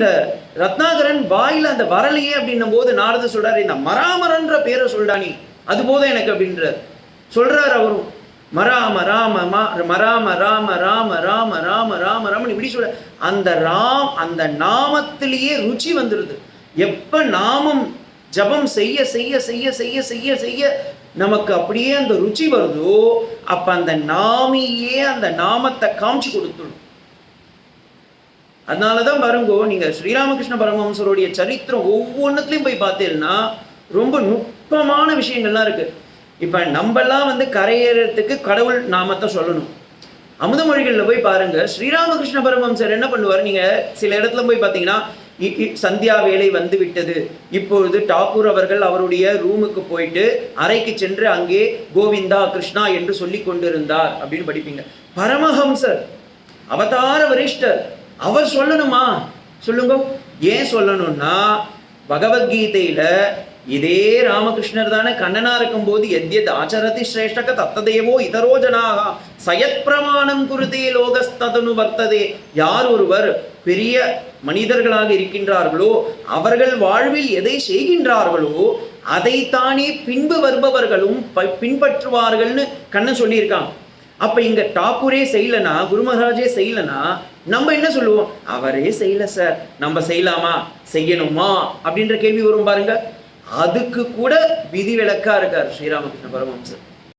இந்த ரத்னாகரன் வாயில அந்த வரலையே அப்படின்னும் போது நாரது சொல்றாரு இந்த மராமரன்ற பேரை சொல்டா நீ அது போதும் எனக்கு அப்படின்றார். சொல்றாரு அவரும் மராம ராம மராம ராம ராம ராம ராம ராம ராமன் இப்படி சொல்ற அந்த ராம் அந்த நாமத்திலேயே ருச்சி வந்துடுது எப்ப நாமம் ஜபம் செய்ய செய்ய செய்ய செய்ய செய்ய செய்ய நமக்கு அப்படியே அந்த ருச்சி வருதோ அப்ப அந்த நாமியே அந்த நாமத்தை காமிச்சு கொடுத்துடும் அதனாலதான் பாருங்கோ நீங்க ஸ்ரீராமகிருஷ்ண பரமஹம்சருடைய சரித்திரம் ஒவ்வொன்றுத்துலையும் போய் பார்த்தீங்கன்னா ரொம்ப நுட்பமான விஷயங்கள்லாம் இருக்கு. இப்ப நம்மெல்லாம் வந்து கரையேறதுக்கு கடவுள் நாமத்தை சொல்லணும். அமுதமொழிகளில் போய் பாருங்க ஸ்ரீராமகிருஷ்ண பரமஹம்சர் என்ன பண்ணுவார்? நீங்க சில இடத்துல போய் பார்த்தீங்கன்னா சந்தியா வேலை வந்து விட்டது. இப்பொழுது டாகூர் அவர்கள் அவருடைய ரூமுக்கு போயிட்டு அறைக்கு சென்று அங்கே கோவிந்தா கிருஷ்ணா என்று சொல்லி கொண்டிருந்தார் அப்படின்னு படிப்பீங்க. பரமஹம்சர் அவதார வரிஷ்டர் அவர் சொல்லணுமா? சொல்லுங்க. ஏன் சொல்லணும்னா பகவத்கீதையில இதே ராமகிருஷ்ணர் தானே கண்ணனா இருக்கும்போது எத்யத் ஆச்சரதி சிரேஷ்டக தத்ததேவோ இதரோ ஜனாக. சயத் பிரமாணம் குருதே லோகஸ்ததனு வர்த்ததே. யார் ஒருவர் பெரிய மனிதர்களாக இருக்கின்றார்களோ அவர்கள் வாழ்வில் எதை செய்கின்றார்களோ அதைத்தானே பின்பு வருபவர்களும் பின்பற்றுவார்கள்னு கண்ணன் சொல்லியிருக்காங்க அப்ப இங்க டாக்கூரே செய்யலனா குருமகாராஜே செய்யலனா நம்ம என்ன சொல்லுவோம்? அவரே செய்யல சார். நம்ம செய்யலாமா? செய்யணுமா? அப்படின்ற கேள்வி வரும் பாருங்க. அதுக்கு கூட விதிவிலக்கா இருக்கார் ஸ்ரீராமகிருஷ்ண பரமஹம்சர்.